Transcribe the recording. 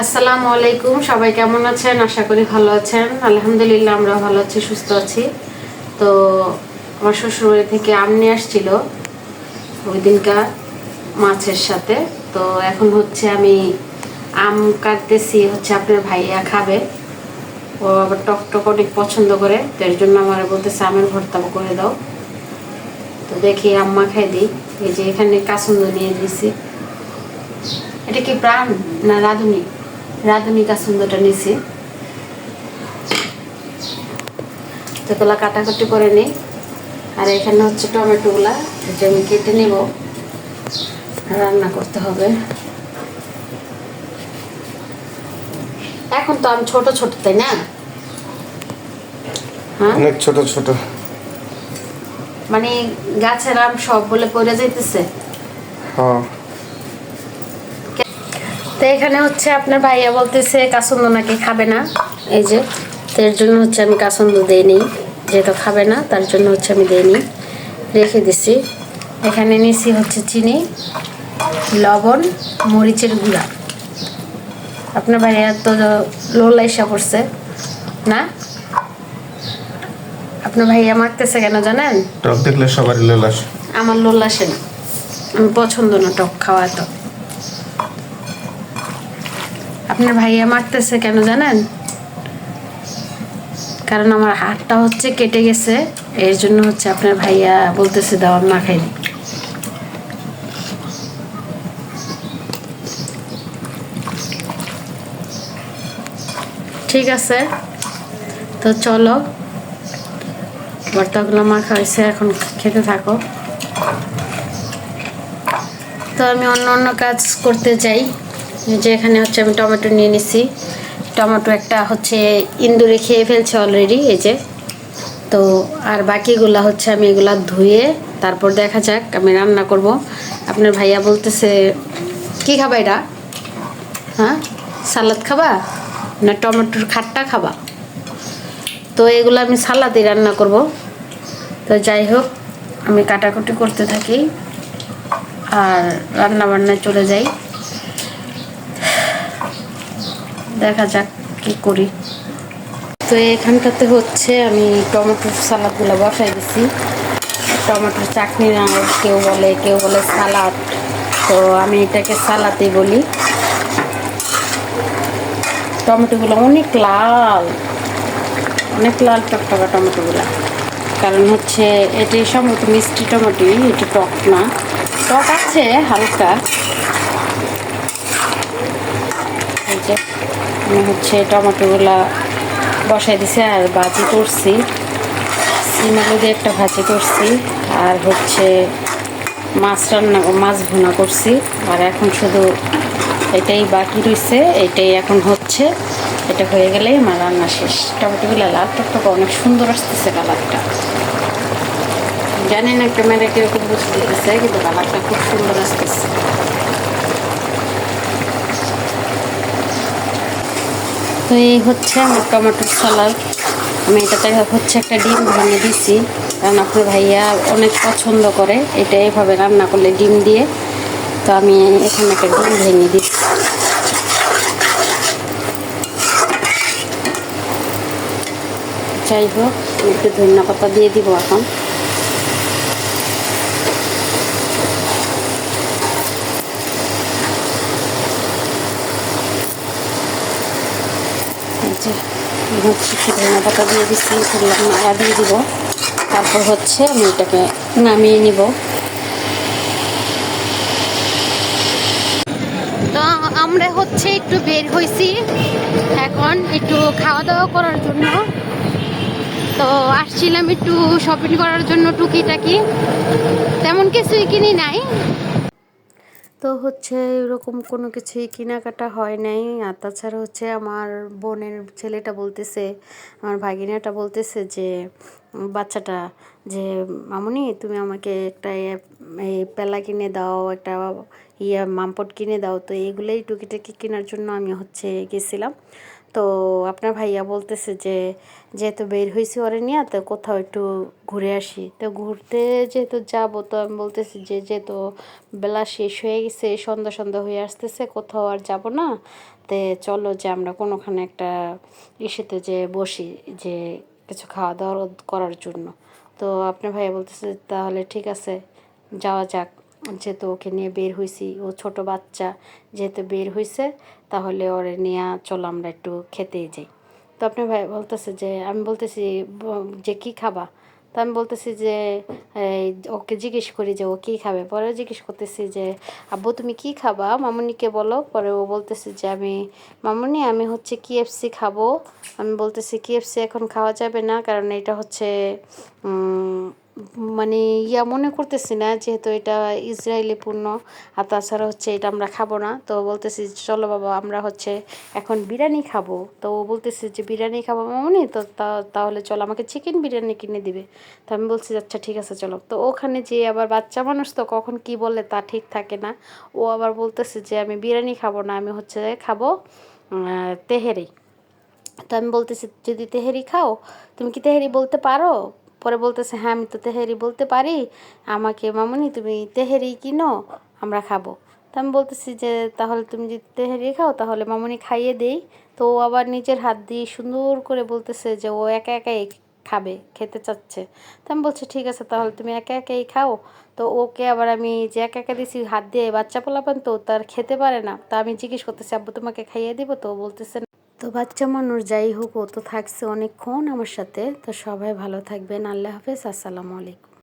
আসসালামু আলাইকুম, সবাই কেমন আছেন? আশা করি ভালো আছেন। আলহামদুলিল্লাহ আমরা ভালো আছি, সুস্থ আছি। তো আমার শ্বশুরবাড়ি থেকে আম নিয়ে আসছিল ওই দিনকার মাছের সাথে। তো এখন হচ্ছে আমি আম কাটতেছি, হচ্ছে আপনার ভাইয়া খাবে। ও আবার টক টক অনেক পছন্দ করে, তো এর জন্য আমার বলতেছে, আমের ভর্তা করে দাও। তো দেখি আম্মা খাই দিই। এই যে এখানে কাসুন্দ নিয়ে দিছি এটা কি প্রাণ না রাধুনি? রাধুনি কাসুন্দটা নিছি। তো তোলা কাটাকুটি করে নিই আর এখানে হচ্ছে টমেটোগুলা যে আমি কেটে নেব। রান্না করতে হবে। এখন তো আমি ছোট ছোট তাই না? হ্যাঁ? অনেক ছোট ছোট। মানে গাছের আম সব বলে পড়ে যাইতেছে। হ্যাঁ। তো এখানে হচ্ছে আপনার ভাইয়া বলতেছে কাসন্দ নাকি খাবে না? এই যে তো এর জন্য হচ্ছে আমি কাসন্দ দেইনি। যেহেতু খাবে না তার জন্য হচ্ছে আমি দেইনি। রেখে দিছি। এখানে নিছি হচ্ছে চিনি লবণ মরিচের গুঁড়া। আপনার ভাইয়া তো লোলা ইসা পড়ছে না? আপনার ভাইয়া মারতেছে কেন জানেন? টক দেখলে সবারই লেলাস আমার লোল আসে না। আমি পছন্দ না টক খাওয়া তো আপনার ভাইয়া মারতেছে কেন জানেন? কারণ আমার হাতটা হচ্ছে কেটে গেছে, এর জন্য হচ্ছে আপনার ভাইয়া বলতেছে দাও, আমি না খাই। ঠিক আছে, তো চলো। ভর্তাগুলো মাখা হয়েছে, এখন খেতে থাকো। তো আমি অন্য অন্য কাজ করতে এই যে এখানে হচ্ছে আমি টমেটো নিয়ে নিছি। টমেটো একটা হচ্ছে ইন্দুরে খেয়ে ফেলছে অলরেডি এই যে। তো আর বাকিগুলো হচ্ছে আমি এগুলা ধুয়ে তারপর দেখা যাক, আমি রান্না করব। আপনার ভাইয়া বলতেছে, কি খাবা এটা? হ্যাঁ সালাদ খাবা না টমেটোর খাট্টা খাবা? তো এগুলো আমি সালাদে রান্না করব। তো যাই হোক, আমি কাটাকুটি করতে থাকি আর রান্না বান্নায় চলে যাই। দেখা যাক কি করি। তো এখানটাতে হচ্ছে আমি টমেটোর সালাদগুলো বসাই দিছি। টমেটোর চাটনি না কেউ বলে কেউ বলে সালাদ। তো আমি এটাকে সালাদই বলি। টমেটোগুলো অনেক লাল। অনেক লাল টকটকা টমেটোগুলো। কারণ হচ্ছে এটি সম্ভবত মিষ্টি টমেটো এটি টক না। টক আছে হালকা। আমি হচ্ছে টমেটোগুলা বসাই দিছি আর ভাজি করছি। সিম আলু দিয়ে একটা ভাজি করছি আর হচ্ছে মাছ রান্না, মাছ ভুনা করছি। আর এখন শুধু এটাই বাকি রয়েছে এটাই এখন হচ্ছে। এটা হয়ে গেলেই আমার রান্না শেষ। টমেটোগুলো লাল টকটক অনেক সুন্দর আসতেছে কালারটা। জানি না ক্যামেরা কীরকম বুঝতে কিন্তু কালারটা খুব সুন্দর আসতেছে। তো এই হচ্ছে আমার টমেটোর সালাদ। আমি এটাতে হচ্ছে একটা ডিম ভেঙে দিছি। কারণ আপনার ভাইয়া অনেক পছন্দ করে, এটা এভাবে রান্না করলে ডিম দিয়ে। তো আমি এখানে একটা ডিম ভেঙে দিচ্ছি যাই হোক একটু ধনিয়া পাতা দিয়ে দিব এখন এই যে হচ্ছে একটু ধনিয়া পাতা দিয়ে দিচ্ছি করলাম নাড়া দিয়ে দিব। তারপর হচ্ছে আমি এটাকে নামিয়ে নিব। তো আমরা হচ্ছে একটু বের হয়েছি এখন একটু খাওয়া দাওয়া করার জন্য। তো আসছিলাম একটু শপিং করার জন্য টুকিটাকি। তেমন কিছুই কিনি নাই। তো হচ্ছে এরকম কোনো কিছুই কেনাকাটা হয় নাই। আর তাছাড়া হচ্ছে আমার বোনের ছেলেটা বলতেছে, আমার ভাগিনাটা বলতেছে যে বাচ্চাটা যে, মামুনি, তুমি আমাকে একটা এই পেলা কিনে দাও, একটা ইয়ে মামপট কিনে দাও। তো এইগুলোই টুকিটাকি কেনার জন্য আমি হচ্ছে গেছিলাম। তো আপনার ভাইয়া বলতেছে যে, যেহেতু বের হয়েছি ওরে নিয়ে, তো কোথাও একটু ঘুরে আসি। তো ঘুরতে যেহেতু যাব, তো আমি বলতেছি যে, যেহেতু বেলা শেষ হয়ে গেছে, সন্ধ্যা সন্ধ্যা হয়ে আসতেছে, কোথাও আর যাব না। তে চলো যে, আমরা কোনোখানে একটা ইসেতে যে বসি, যে কিছু খাওয়া দাওয়া করার জন্য। তো আপনার ভাইয়া বলতেছে, তাহলে ঠিক আছে, যাওয়া যাক। যেহেতু ওকে নিয়ে বের হয়েছি ও ছোট বাচ্চা, যেহেতু বের হয়েছে তাহলে ওরে নিয়ে চলো আমরা একটু খেতেই যাই। তো আপনার ভাই বলতেছে যে, আমি বলতেছি যে কি খাবা? তো আমি বলতেছি যে ওকে জিজ্ঞেস করি যে, ও কী খাবে? পরে জিজ্ঞেস করতেছি যে, আব্বু, তুমি কি খাবা? মামুনিকে বলো, পরে ও বলতেছে যে, আমি, মামুনি, আমি হচ্ছে কিএফসি খাব। আমি বলতেছি কিএফসি এখন খাওয়া যাবে না, কারণ এটা হচ্ছে মানে ইয়া মনে করতেছি না, যেহেতু এটা ইসরায়েলি পণ্য আর তাছাড়া হচ্ছে এটা আমরা খাব না। তো বলতেছি চলো বাবা, আমরা হচ্ছে এখন বিরিয়ানি খাব। তো ও বলতেছে যে বিরিয়ানি খাব মামনি, তো তা- তাহলে চলো আমাকে চিকেন বিরিয়ানি কিনে দিবে। তো আমি বলছি আচ্ছা ঠিক আছে চলো। তো ওখানে যে আবার বাচ্চা মানুষ তো কখন কি বলে তা ঠিক থাকে না। ও আবার বলতেছে যে আমি বিরিয়ানি খাব না, আমি হচ্ছে খাব তেহেরি। তো আমি বলতেছি, যদি তেহেরি খাও, তুমি কি তেহেরি বলতে পারো? পরে বলতেছে হ্যাঁ আমি তো তেহেরি বলতে পারি। আমাকে মামনি, তুমি তেহেরি কিনো, আমরা খাব। তো আমি বলতেছি যে, তাহলে তুমি যদি তেহেরি খাও, তাহলে মামুনি খাইয়ে দেই। তো ও আবার নিজের হাত দিয়ে সুন্দর করে বলতেছে যে, ও একা একাই খাবে, খেতে চাচ্ছে। তো আমি বলছি, ঠিক আছে, তাহলে তুমি একা একাই খাও। তো ওকে আবার আমি যে একা একা দিছি, হাত দিয়ে বাচ্চা পোলাপান তো, তার খেতে পারে না। তা আমি জিজ্ঞেস করতেছি, আব্বু, তোমাকে খাইয়ে দিব? তো বলতেছে তো বাচ্চা মানুষ যাই হোক, ও তো থাকছে অনেকক্ষণ আমার সাথে। তো সবাই ভালো থাকবেন। আল্লাহ হাফেজ। আসসালামু আলাইকুম।